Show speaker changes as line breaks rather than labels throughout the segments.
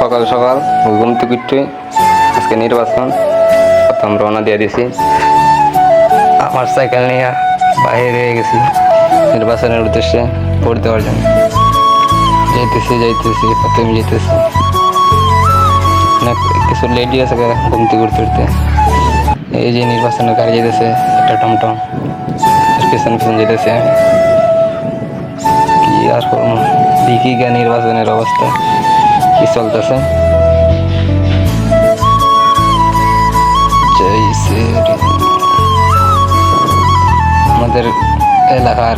সকাল সকাল ঘুম থেকে উঠে আজকে নির্বাচন, প্রথম রওনা দিয়ে দিছি। আমার সাইকেল নিয়ে বাইরে হয়ে গেছি নির্বাচনের উদ্দেশ্যে ভোট দেওয়ার জন্য। যাইতেছি যাইতেছি, প্রথমে যেতেছি অনেক কিছু লেডি আছে ঘুম থেকে উঠতে উঠতে। এই যে নির্বাচনের গাড়ি যেতেছে একটা টমটম। পেছন পেছন যেতেছে কি আর করব? দেখি গা নির্বাচনের অবস্থা। কি চলতেছে? আমাদের এলাকার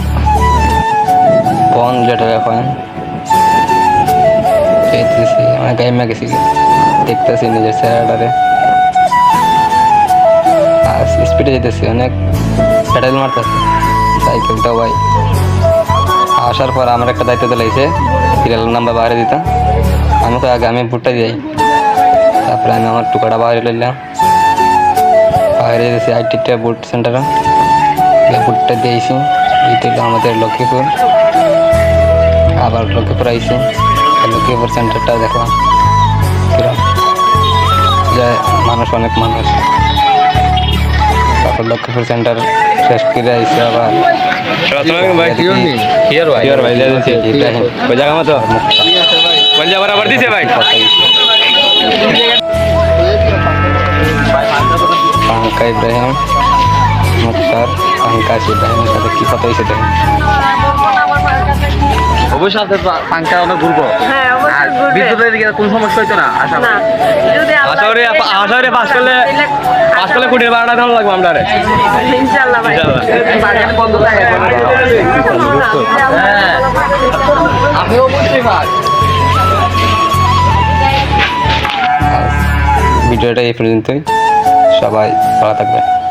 বন যেটা এখন। পেয়েছি আমার গাইমা গেছি দেখতেছি নিজের চেহারাটারে আর স্পিডে যেতেছি, অনেক প্যাডেল মারতেছে সাইকেলটাও ভাই। আসার পর আমার একটা দায়িত্ব দিলাইছে সিরিয়াল নাম্বার বাইরে দিতাম। আগে আমি ভুট্টা দিই তারপরে আমি আমার টুকাটা বাইরে লইলাম বাইরে যেতেছি আইটিটা বুট সেন্টারে বুটটা দিয়েছি হলো আমাদের লক্ষ্মীপুর আবার লক্ষ্মীপুর আইছি লক্ষ্মীপুর সেন্টারটা দেখলাম কিরম যে মানুষ অনেক মানুষ তারপর লক্ষ্মীপুর সেন্টার শেষ করে আইসি আবার
ভাই কি হনি
হিয়ার ভাই হিয়ার ইব্রাহিম
জায়গা বরাবর দিছে ভাই।
পাঙ্কা ইব্রাহিম মুক্তার পাঙ্কাশ ইব্রাহিমের সাথে কি কথা হয়েছে দেখেন।
অবশ্যই আপনার পাঙ্কা
হ্যাঁ
বিদ্যুতের দিকে কোনো সমস্যা হইতো না আশা আশারে পাস করলে পাস করলে কোটি বারোটা দাম লাগবে আমরা রে
ইনশাআল্লাহ ভাই।
ইনশাআল্লাহ।
ভিডিওটা এই পর্যন্তই। সবাই ভালো থাকবে